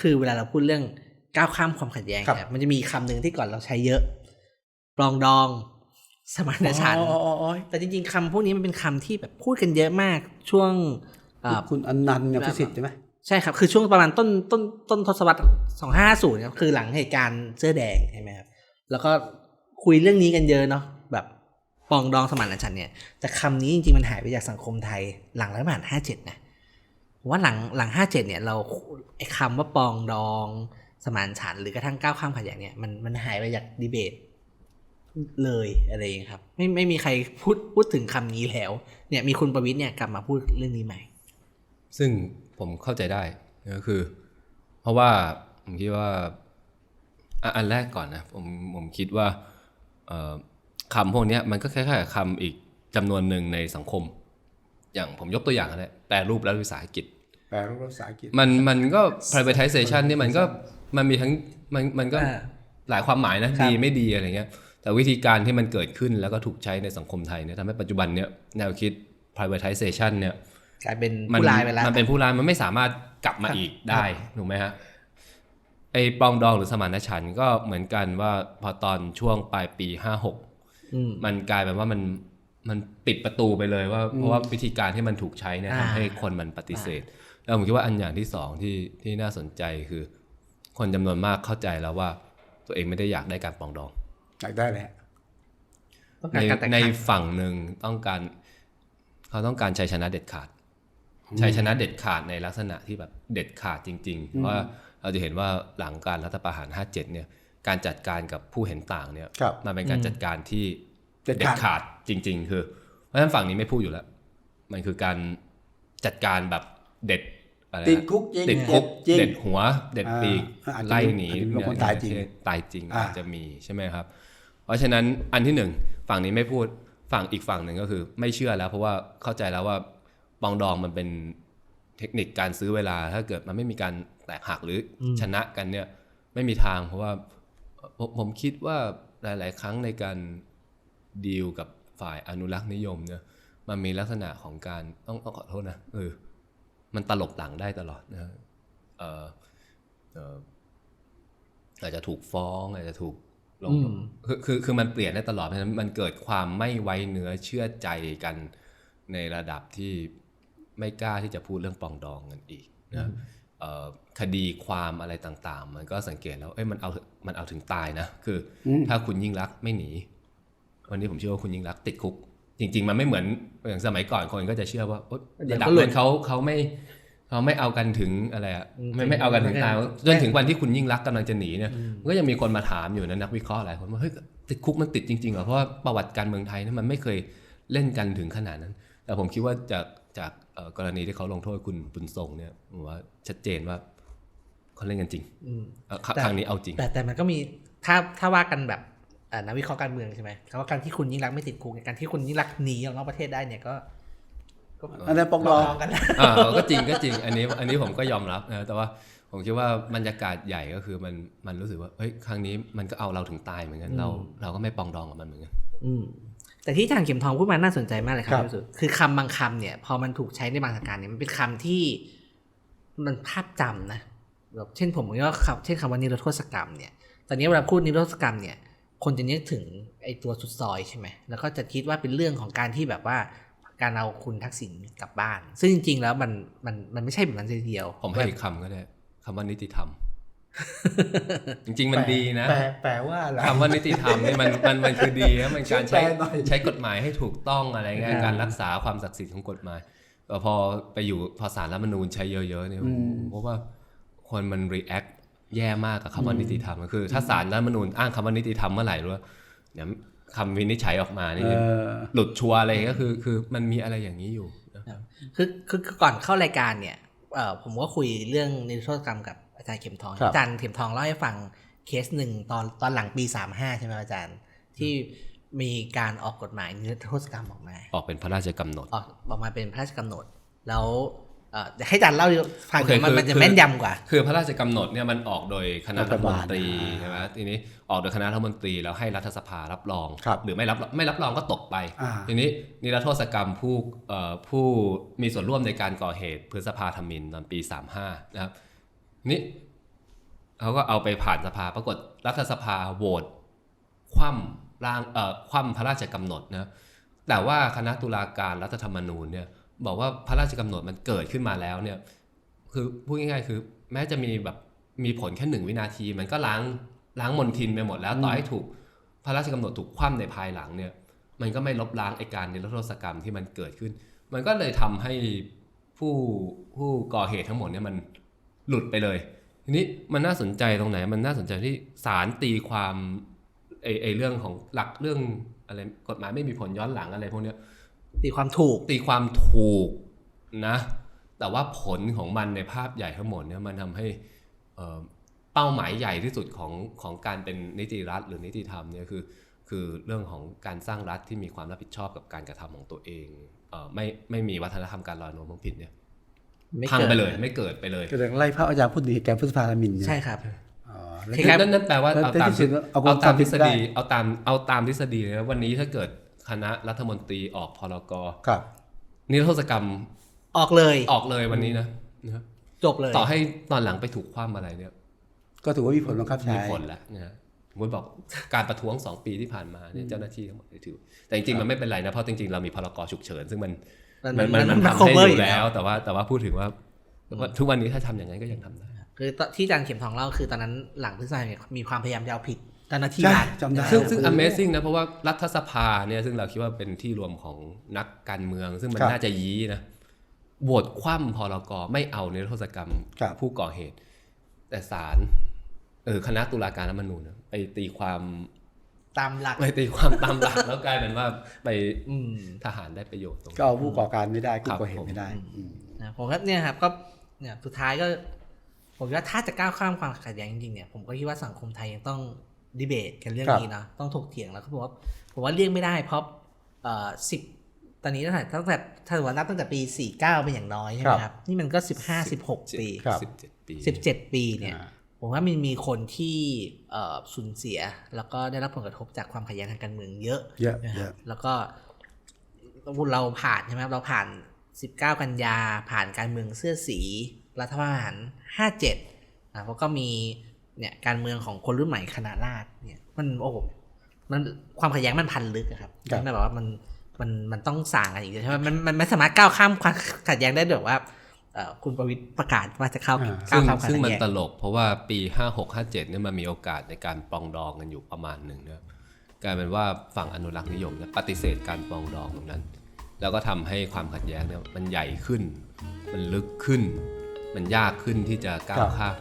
คือเวลาเราพูดเรื่องก้าวข้ามความขัดแย้งครับเนี่ยมันจะมีคำหนึ่งที่ก่อนเราใช้เยอะปลองดองสมานฉันท์อ๋ออ๋ออ๋อแต่จริงๆคำพวกนี้มันเป็นคำที่แบบพูดกันเยอะมากช่วงอ่าคุณอนันต์เนี่ยพิสิทธิ์ใช่ไหมใช่ครับ คือช่วงประมาณต้นต้นต้นทศวรรษสองห้าศูนย์ครับคือหลังเหตุการณ์เสื้อแดงใช่ไหมครับแล้วก็คุยเรื่องนี้กันเยอะเนาะแบบปองดองสมานฉันท์เนี่ยแต่คำนี้จริงๆมันหายไปจากสังคมไทยหลังรัฐประหารห้าเจ็ดนะผม ว่าหลังหลังห้าเจ็ดเนี่ยเราไอ้คำว่าปองดองสมานฉันหรือกระทั่งก้าวข้ามขัดแย้งเนี่ยมันมันหายไปจากดีเบตเลยอะไรอย่างครับ ไม่ไม่มีใครพูดพูดถึงคำนี้แล้ว เนี่ยมีคุณประวิทย์เนี่ยกลับมาพูดเรื่องนี้ใหม่ ซึ่งผมเข้าใจได้ก็คือ เพราะว่าผมคิดว่าอันแรกก่อนนะผมผมคิดว่าคำพวกนี้มันก็คล้ายๆกับคำอีกจำนวนหนึ่งในสังคม อย่างผมยกตัวอย่างอะไรแปลรูปรัฐวิสาหกิจแปลรูปภาษาอังกฤษมันมันก็ privatization นี่มันก็มันมีทั้งมันมันก็อ่าหลายความหมายนะครับดีไม่ดีอะไรเงี้ย แต่วิธีการที่มันเกิดขึ้นแล้วก็ถูกใช้ในสังคมไทยเนี่ยทำให้ปัจจุบันเนี่ยแนวคิด privatization เนี่ยกลายเป็นมันผู้ร้ายไปแล้วมันเป็นผู้ร้ายมันไม่สามารถกลับมาครับอีกได้ถูกไหมฮะไอ้ปรองดองหรือสมานฉันท์ก็เหมือนกันว่าพอตอนช่วงปลายปีห้าหกอืมมันกลายเป็นว่ามัน มันปิดประตูไปเลยว่าเพราะว่าวิธีการที่มันถูกใช้เนี่ยอ่าทำให้คนมันปฏิเสธ แล้วผมคิดว่าอันอย่างที่สองที่ที่น่าสนใจคือ คนจำนวนมากเข้าใจแล้วว่า ตัวเองไม่ได้อยากได้การปรองดองอยากได้แหละต้องในการการแต่งในงานฝั่งหนึ่งต้องการ เขาต้องการชัยชนะเด็ดขาดชัยชนะเด็ดขาดในลักษณะที่แบบเด็ดขาดจริง ๆ เพราะว่าเราจะเห็นว่าหลังการรัฐประหาร 57 เนี่ย การจัดการกับผู้เห็นต่างเนี่ยครับมันเป็นการจัดการที่ เด็ดเด็ดขาดขาดจริง ๆ คือ เพราะฉะนั้นฝั่งนี้ไม่พูดอยู่แล้ว มันคือการจัดการแบบเด็ดอะไรนะติดคุกจริงติดคุกจริงเด็ดหัว เด็ดปีกอ่าอาจจะไล่หนีอาจจะมีบางคนตายจริงตายจริงอ่าอาจจะมีใช่ไหมครับ เพราะฉะนั้นอันที่หนึ่งฝั่งนี้ไม่พูดฝั่งอีกฝั่งหนึ่งก็คือ ไม่เชื่อแล้ว เพราะว่าเข้าใจแล้วว่าปองดองมันเป็นเทคนิคการซื้อเวลา ถ้าเกิดมันไม่มีการแตกหักหรืออชนะกันเนี่ย ไม่มีทางเพราะว่าผมผมคิดว่าหลาย ๆ ครั้งในการ ดีลกับฝ่ายอนุรักษ์นิยมเนี่ยมันมีลักษณะของการต้องต้องขอโทษนะเออมันตลบหลังได้ตลอดนะเออเอออาจจะถูกฟ้องอาจจะถูกลงอืมคือคือคือมันเปลี่ยนได้ตลอดเพราะฉะนั้นมันเกิดความไม่ไว้เนื้อเชื่อใจกันในระดับที่ไม่กล้าที่จะพูดเรื่องปรองดองกันอีกนะเอ่อคดีความอะไรต่างๆ มันก็สังเกตแล้วเอ้ยมันเอามันเอาถึงตายนะ คืออมถ้าคุณยิ่งรักษณ์ไม่หนี วันนี้ผมเชื่อว่าคุณยิ่งรักษณ์ติดคุก จริง ๆ มันไม่เหมือนอย่างสมัยก่อนคนก็จะเชื่อว่าโอ๊ยเดี๋ยวระดับก็หลุดนั้นเขาเขาไม่เขาไม่เอากันถึงอะไรอะอืมไม่ไม่เอากันถึงตายไม่จนถึงวันที่คุณยิ่งรักษณ์กำลังจะหนีเนี่ยมันก็ยังมีคนมาถามอยู่นะนักวิเคราะห์หลายคนว่าเฮ้ยติดคุกมันติดจริงๆเหรอเพราะว่าประวัติการเมืองไทยเนี่ยมันไม่เคยเล่นกันถึงขนาดนั้น แต่ผมคิดว่าจากจากเอ่อกรณีที่เขาลงโทษคุณบุญทรงเนี่ยผมว่าชัดเจนว่าเขาเล่นกันจริงอืมเอ่อครั้งแต่ครั้งนี้เอาจริง แต่แต่มันก็มีถ้าถ้าว่ากันแบบเอ่อ นักวิเคราะห์การเมืองใช่ไหมคำว่าการที่คุณยิ่งรักษณ์ไม่ติดคุกเนี่ยการที่คุณยิ่งรักษณ์หนีออกนอกประเทศได้เนี่ยก็ก็อันนั้นปองดองกันนะอ่าก็จริงก็จริง อันนี้อันนี้ผมก็ยอมรับนะแต่ว่าผมคิดว่าบรรยากาศใหญ่ก็คือมันมันรู้สึกว่าเฮ้ยครั้งนี้มันก็เอาเราถึงตายเหมือนกันเราเราก็ไม่ปรองดองกับมันเหมือนกันอืมแต่ที่อาจารย์เข็มทองพูดมาน่าสนใจมากเลยครัครับบพี่สุดคือคำบางคำเนี่ย พอมันถูกใช้ในบางสถานการณ์เนี่ยมันเป็นคำที่มันภาพจำนะแบบเช่นผมก็คำเช่นคำว่านิรโทษกรรมเนี่ย ตอนนี้เวลาพูดนิรโทษกรรมเนี่ย คนจะนึกถึงไอ้ตัวสุดซอยใช่ไหม แล้วก็จะคิดว่าเป็นเรื่องของการที่แบบว่าการเอาคุณทักษิณกลับบ้าน ซึ่งจริง ๆ แล้วมันมันมันไม่ใช่แบบนั้นทีเดียว ผมให้อีกคำก็ได้คำว่านิติธรรม จริง ๆ มันดีนะแปลแปลว่าอะไรคำว่านิติธรรมนี่มันมันมันคือดีนะมันการใช้ช่วยแปลหน่อยใช้กฎหมายให้ถูกต้องอะไรเงี้ยอ่าการรักษาความศักดิ์สิทธิ์ของกฎหมายแต่พอไปอยู่พอสารรัฐธรรมนูญใช้เยอะๆเนี่ยอืมเพราะว่าคนมัน react แย่มากกับคำว่านิติธรรมคือ ถ้าสารรัฐธรรมนูญอ้างคำว่านิติธรรมเมื่อไหร่รู้ว่าเดี๋ยวคำวินิจฉัยออกมานี่เออหลุดชัวร์อะไรก็คือคือมันมีอะไรอย่างนี้อยู่นะคือคือคือก่อนเข้ารายการเนี่ยเอ่อผมก็คุยเรื่องนิรโทษกรรมกับอาจารย์เข็มทองครับอาจารย์เข็มทองเล่าให้ฟังเคสหนึ่งตอนตอนหลังปีสามห้าใช่ไหมอาจารย์ที่มีการออกกฎหมายนิรโทษกรรมออกมา ออกเป็นพระราชกำหนดออกออกมาเป็นพระราชกำหนด แล้วเอ่อเดี๋ยว ให้อาจารย์เล่าฟังโอเคเดี๋ยวมันคือมันจะคือแม่นยำกว่า คือพระราชกำหนดเนี่ยมันออกโดยคณะรัฐมนตรีรัฐบาลใช่ไหมทีนี้ออกโดยคณะรัฐมนตรีแล้วให้รัฐสภารับรองครับหรือไม่รับไม่รับรองก็ตกไปอ่าทีนี้นิรโทษกรรมผู้เอ่อผู้มีส่วนร่วมในการก่อเหตุพฤษภาธมินตอนปี 35 นะครับนี่เขาก็เอาไปผ่านสภาปรากฏรัฐสภาโหวตคว่ำร่างเอ่อคว่ำพระราชกำหนดนะแต่ว่าคณะตุลาการรัฐธรรมนูญเนี่ย บอกว่าพระราชกำหนดมันเกิดขึ้นมาแล้วเนี่ยคือพูดง่ายๆ คือแม้จะมีแบบมีผลแค่หนึ่งวินาที มันก็ล้างล้างมลทินไปหมดแล้วต่อให้ถูกพระราชกำหนดถูกคว่ำในภายหลังเนี่ย มันก็ไม่ลบล้างไอการนิรโทษกรรมที่มันเกิดขึ้น มันก็เลยทำให้ผู้ผู้ก่อเหตุทั้งหมดเนี่ยมันหลุดไปเลยทีนี้มันน่าสนใจตรงไหน มันน่าสนใจที่ศาลตีความไอไอเรื่องของหลักเรื่องอะไรกฎหมายไม่มีผลย้อนหลังอะไรพวกเนี้ย ตีความถูกตีความถูกนะ แต่ว่าผลของมันในภาพใหญ่ทั้งหมดเนี่ยมันทำให้เอ่อเป้าหมายใหญ่ที่สุดของของการเป็นนิติรัฐ หรือนิติธรรมเนี่ยคือคือเรื่องของการสร้างรัฐที่มีความรับผิดชอบกับการกระทำของตัวเองเอ่อไม่ไม่มีวัฒนธรรมการลอยนวลของผิดเนี่ยไม่พังเกิดไปเลยไม่เกิดไปเลยก็เลยไล่พระอาจารย์พูดดีแกพุทธภาลมินเนี่ยใช่ครับอ๋อแล้วคล้ายๆนั่นนั่นแปลว่าแล้วเอาตามที่สุดเอาเอาตามความทฤษฎีได้เอาตามเอาตามทฤษฎีเลยนะวันนี้ถ้าเกิด คณะรัฐมนตรีออกพรกครับนิรโทษกรรมออกเลยออกเลยวันนี้นะนะครับจบเลยต่อให้ตอนหลังไปถูกคว่ำอะไรเนี่ย ก็ถือว่ามีผลบังคับใช้มีผลแล้วนะฮะผมบอกการประท้วง2ปีที่ผ่านมาเนี่ยเจ้าหน้าที่ทั้งหมดเนี่ยถือแต่จริงๆมันไม่เป็นไรนะเพราะจริงๆเรามีพรกฉุกเฉินซึ่งมันมันมันมันมันมันทำให้ cover ออยู่ยู่แล้แล้ววแต่ว่าแต่ว่าพูดถึงว่าว่าทุกวันนี้ถ้าทำอย่างนั้นก็ยังทำได้คือตอนที่อาจารย์เข็มทองเล่าคือตอนนั้นหลังพฤษภาเนี่ยมีความพยายามจะเอาผิด เจ้าหน้าที่ใช่รัฐจำได้ซึ่งซึ่ง amazing นะเพราะว่ารัฐสภาเนี่ยซึ่งเราคิดว่าเป็นที่รวมของนักการเมือง ซึ่งมันครับน่าจะยี้นะโหวตคว่ำพรกไม่เอาในรโทษกรรมครับผู้ก่อเหตุ แต่ศาลเออคณะตุลาการรัฐธรรมนูญนะไปตีความตามหลักไปตีความตามหลักแล้วกลายเป็นว่าไปอืมทหารได้ประโยชน์ตรงก็เอาผู้ก่อการไม่ได้ผู้ครับก่อเหตุผมไม่ได้อืมนะผมว่าเนี่ยครับก็เนี่ยสุดท้ายก็ผมว่าถ้าจะก้าวข้ามความขัดแย้งจริงๆเนี่ยผมก็คิดว่าสังคมไทยยังต้อง ดีเบตกันเรื่องนี้เนาะต้องถกเถียงแล้วก็บอกว่าผมว่าเลี่ยงไม่ได้เพราะเอ่อสิบตอนนี้ตั้งแต่ตั้งแต่ถ้าถือว่านับตั้งแต่ปีสี่เก้าเป็นอย่างน้อยใช่ไหมครับ นี่มันก็สิบห้าสิบหกปีครับสิบเจ็ดปีสิบเจ็ดปีเนี่ยอ่าผมว่ามันมีคนที่เอ่อสูญเสีย แล้วก็ได้รับผลกระทบจากความขัดแย้งทางการเมืองเยอะเยอะนะคเยรับอะแล้วก็เราผ่านใช่ไหมครับเราผ่าน 19 กันยาผ่านการเมืองเสื้อสี รัฐประหาร 57นะแล้วก็มี เนี่ยการเมืองของคนรุ่นใหม่คณะราษฎรเนี่ยมันโอ้โหมันความขัดแย้งมันพันลึกอะครับครับมันแบบว่ามันมันมันต้องสั่งกันอีกใช่ไหมมันมันไม่สามารถก้าวข้ามความขัดแย้งได้แบบว่าเอ่อคุณประวิตรประกาศว่าจะเข้าอ่าก้าซึ่วงข้ามความซึ่งขัดมันแย้งตลก เพราะว่าปี 5 6 5 7เนี่ยมันมีโอกาสในการปรองดองกันอยู่ประมาณหนึ่งนะครับกลายเป็นว่าฝั่งอนุรักษ์นิยมเนี่ยปฏิเสธการปรองดองตรงนั้น แล้วก็ทำให้ความขัดแย้งเนี่ยมันใหญ่ขึ้น มันลึกขึ้น มันยากขึ้นที่จะก้าวข้าม